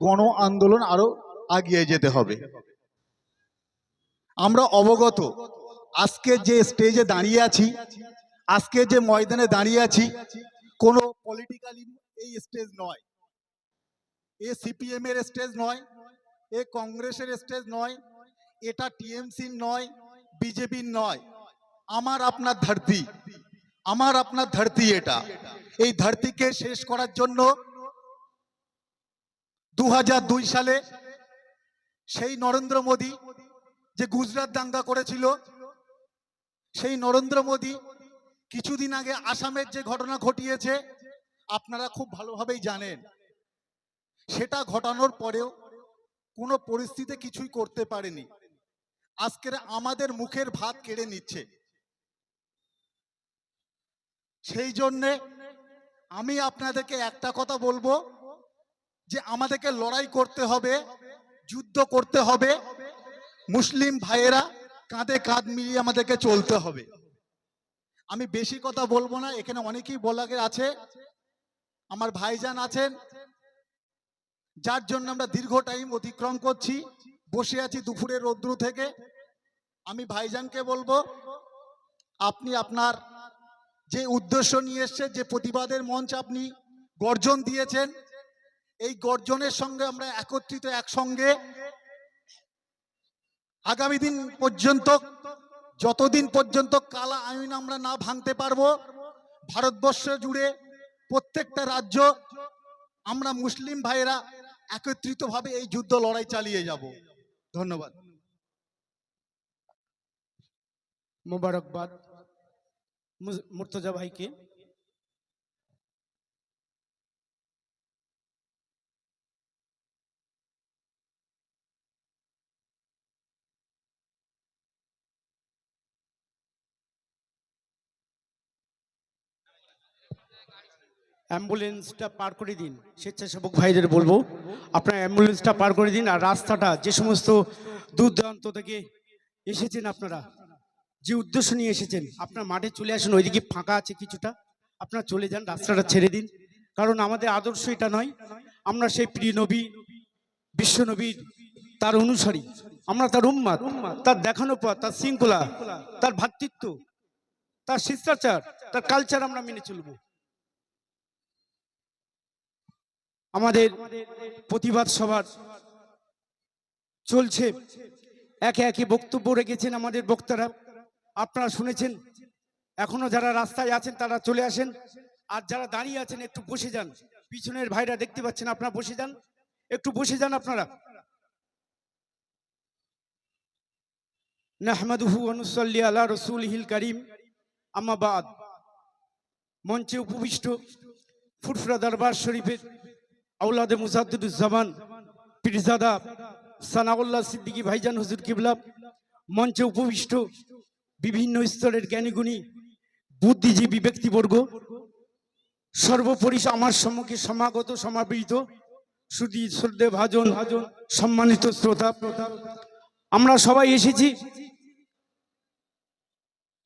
গণ আন্দোলন আরও আগিয়ে যেতে হবে। আমরা অবগত, আজকে যে স্টেজে দাঁড়িয়ে আছি, আজকে যে ময়দানে দাঁড়িয়ে আছি, কোনো পলিটিক্যালি এই স্টেজ নয়। এ সিপিএম এর স্টেজ নয়, এ কংগ্রেসের স্টেজ নয়, এটা টিএমসির নয় বিজেপির নয়। আমার আপনার ধরতি, আমার আপনার ধরতি এটা। এই ধরতিকে শেষ করার জন্য দু সালে সেই নরেন্দ্র মোদী যে গুজরাট দাঙ্গা করেছিল, সেই নরেন্দ্র মোদী কিছুদিন আগে আসামের যে ঘটনা ঘটিয়েছে, আপনারা খুব ভালোভাবেই জানেন। সেটা ঘটানোর পরেও কোনো পরিস্থিতি কিছুই করতে পারেনি। আজকের আমাদের মুখের ভাত কেড়ে নিচ্ছে। সেই জন্যে আমি আপনাদেরকে একটা কথা বলব যে আমাদেরকে লড়াই করতে হবে, যুদ্ধ করতে হবে। মুসলিম ভাইয়েরা, কাঁধে কাঁধ মিলিয়ে আমাদেরকে চলতে হবে। আমি বেশি কথা বলব না, এখানে অনেকেই বলাকে আছে। আমার ভাইজান আছেন, যার জন্য আমরা দীর্ঘ টাইম অতিক্রম করছি। বসে আছি দুপুরের রৌদ্র থেকে। আমি ভাইজানকে বলব, আপনি আপনার যে উদ্দেশ্য নিয়ে এসছে যে প্রতিবাদের মঞ্চ আপনি গর্জন দিয়েছেন এই গর্জনের সঙ্গে আমরা একত্রিত একসঙ্গে আগামী দিন পর্যন্ত, যতদিন পর্যন্ত কালা আইন আমরা না ভাঙতে পারব, ভারতবর্ষ জুড়ে প্রত্যেকটা রাজ্য আমরা মুসলিম ভাইয়েরা একত্রিতভাবে এই যুদ্ধ লড়াই চালিয়ে যাব। ধন্যবাদ। মোবারকবাদ। মুর্তজা ভাইকে। অ্যাম্বুলেন্সটা পার করে দিন। স্বেচ্ছাসেবক ভাইদের বলব, আপনার অ্যাম্বুলেন্সটা পার করে দিন আর রাস্তাটা, যে সমস্ত দূর দূরান্ত থেকে এসেছেন আপনারা, যে উদ্দেশ্য নিয়ে এসেছেন, আপনার মাঠে চলে আসুন, ওইদিকে ফাঁকা আছে কিছুটা, আপনারা চলে যান, রাস্তাটা ছেড়ে দিন। কারণ আমাদের আদর্শ এটা নয়, আমরা সেই প্রিয় নবী, বিশ্ব নবীর তার অনুসারী, আমরা তার উম্মাদ, তার দেখানো পথ, তার শৃঙ্খলা, তার ভ্রাতৃত্ব তার শিষ্টাচার, তার কালচার আমরা মেনে চলবো। আমাদের প্রতিবাদ সভার চলছে। একে একে বক্তব্য রেখেছেন আমাদের বক্তারা। আপনারা শুনেছেন, এখনও যারা রাস্তায় আছেন তারা চলে আসেন। আর যারা দাঁড়িয়ে আছেন, একটু বসে যান। পিছনের ভাইরা দেখতে পাচ্ছেন, আপনারা বসে যান। একটু বসে যান আপনারা। নাহমাদুহু অনুসল্লি আলা রসুলহিল করিম। আম্মাবাদ মঞ্চে উপবিষ্ট ফুরফুরা দরবার শরীফের আউলাদে মুজাদ্দুজ্জামান পীরজাদা সানাউল্লাহ সিদ্দিকী ভাইজান হুজুর কিবলা মঞ্চে উপবিষ্ট বিভিন্ন স্তরের জ্ঞানীগুণী, বুদ্ধিজীবী ব্যক্তিবর্গ, সর্বোপরি আমার সম্মুখে সমাগত, সমাবৃত, সুদী শ্রদ্ধে ভাজন ভাজন সম্মানিত শ্রোতা। আমরা সবাই এসেছি।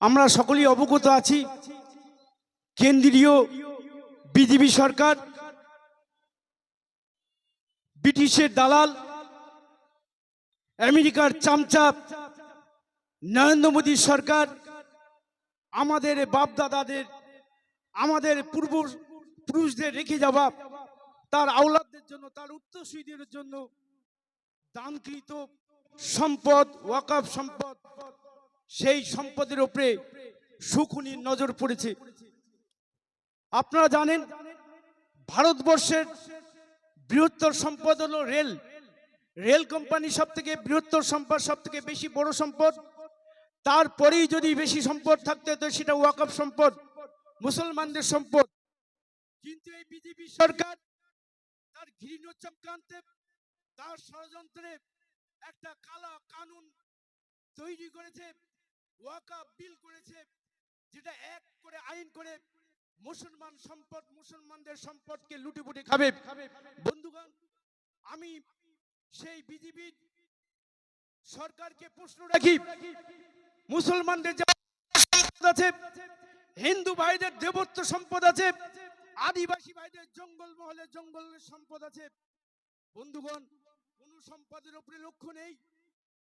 আমরা সকলেই অবগত আছি। কেন্দ্রীয় বিজেপি সরকার ব্রিটিশের দালাল, আমেরিকার চামচাপ, নরেন্দ্র মোদী সরকার, আমাদের বাপ দাদাদের আমাদের পূর্ব পুরুষদের রেখে যাওয়া, তার আওলাদদের জন্য, তার উত্তরসূরিদের জন্য দানকৃত সম্পদ, ওয়াকাফ সম্পদ, সেই সম্পদের উপরে সুখুনির নজর পড়েছে। আপনারা জানেন, ভারতবর্ষের বৃহত্তর সম্পদ হলো রেল। রেল কোম্পানি সব থেকে বৃহত্তর সম্পদ সব থেকে বেশি বড় সম্পদ। তারপরেই যদি বেশি সম্পদ থাকতে, তো সেটা ওয়াকফ সম্পদ, মুসলমানদের সম্পদ। কিন্তু এই বিজেপি সরকার তার ঘৃণ চক্রান্তে তার ষড়যন্ত্রে একটা কালা কানুন তৈরি করেছে, ওয়াকা বিল করেছে, যেটা এক করে আইন করে মুসলমান সম্পদ, মুসলমানদের সম্পদকে লুটেপুটে খাবে। বন্ধুগণ, আমি সেই বিজেপি সরকারকে প্রশ্ন রাখি। মুসলমানদের আছে, হিন্দু ভাইদের দেবত্ব সম্পদ আছে, আদিবাসী ভাইদের জঙ্গল মহলে জঙ্গলের সম্পদ আছে। বন্ধুগণ, কোন সম্পদের উপরে লক্ষ্য নেই।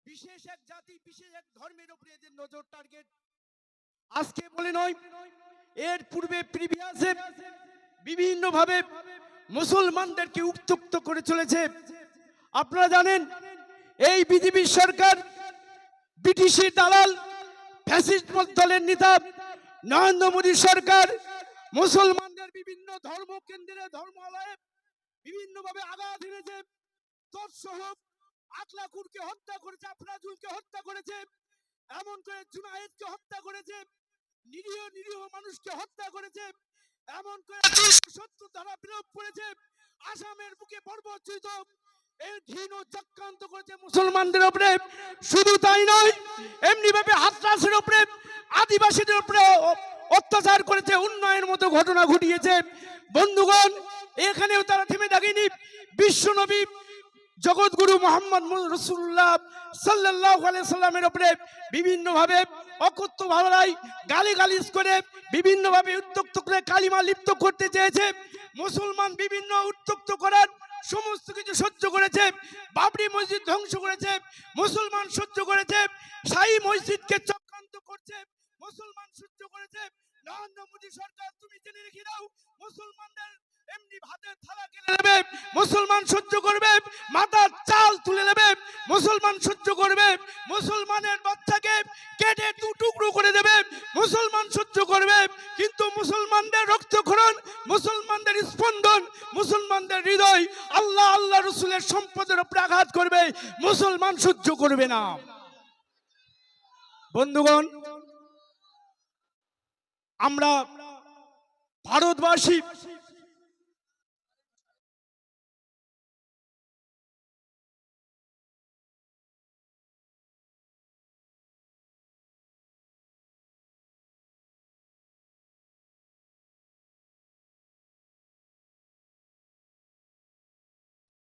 বিশেষ এক জাতি, বিশেষ এক ধর্মের উপরে এদের নজর টার্গেট। আজকে বলে নয় এর পূর্বে প্রিভিয়াসে বিভিন্ন ভাবে মুসলমানদেরকে উত্তক্ত করে চলেছে। আপনারা জানেন, এই বিজেপি সরকার ব্রিটিশি দালাল, ফ্যাসিস্ট দলের নেতা, নরেন্দ্র মোদী সরকার, মুসলমানদের বিভিন্ন ধর্ম কেন্দ্রে, ধর্মালয়ে বিভিন্নভাবে আঘাত এনেছে। তৎসহ আকলাকুরকে হত্যা করেছে আফরাজুলকে হত্যা করেছে এমন করে জুনায়েদকে হত্যা করেছে। নিরীহ নিরীহ মানুষকে হত্যা করেছে এমন করে সত্য ধারা বিলোপ করেছে আসামের বুকে বর্বচ্যুত এই ঘৃণ চক্রান্ত করেছে মুসলমানদের উপরে। শুধু তাই নয় এমনি ভাবে হাতরাসের উপরে আদিবাসীদের উপরে অত্যাচার করেছে উন্নয়নের মতো ঘটনা ঘটিয়েছে। বন্ধুগণ এখানেও তারা থেমে থাকেনি। বিশ্বনবী জগৎগুরু মোহাম্মদ রসুল্লাহ সাল্লাহ সাল্লামের উপরে বিভিন্নভাবে অকথ্য ভাবনায় গালি গালিজ করে বিভিন্নভাবে উত্তক্ত করে কালিমা লিপ্ত করতে চেয়েছে। মুসলমান বিভিন্ন উত্তক্ত করার সমস্ত কিছু সহ্য করেছে। বাবরি মসজিদ ধ্বংস করেছে। মুসলমান সহ্য করেছে। শাহী মসজিদকে চক্রান্ত করছে, মুসলমান সহ্য করেছে। নরেন্দ্র মোদী সরকার, তুমি জেনে রেখে দাও, মুসলমানদের এমনি ভাতের থালা কেড়ে নেবে মুসলমান সহ্য করবে, মাথার চাল তুলে নেবে মুসলমান সহ্য করবে, মুসলমানের বাচ্চাকে কেটে দু টুকরো করে দেবে, মুসলমান সহ্য করবে, কিন্তু মুসলমানদের রক্তক্ষরণ, মুসলমানদের স্পন্দন, মুসলমানদের হৃদয়, আল্লাহ আল্লাহ রসুলের সম্পদের উপরে আঘাত করবে, মুসলমান সহ্য করবে না। বন্ধুগণ আমরা ভারতবাসী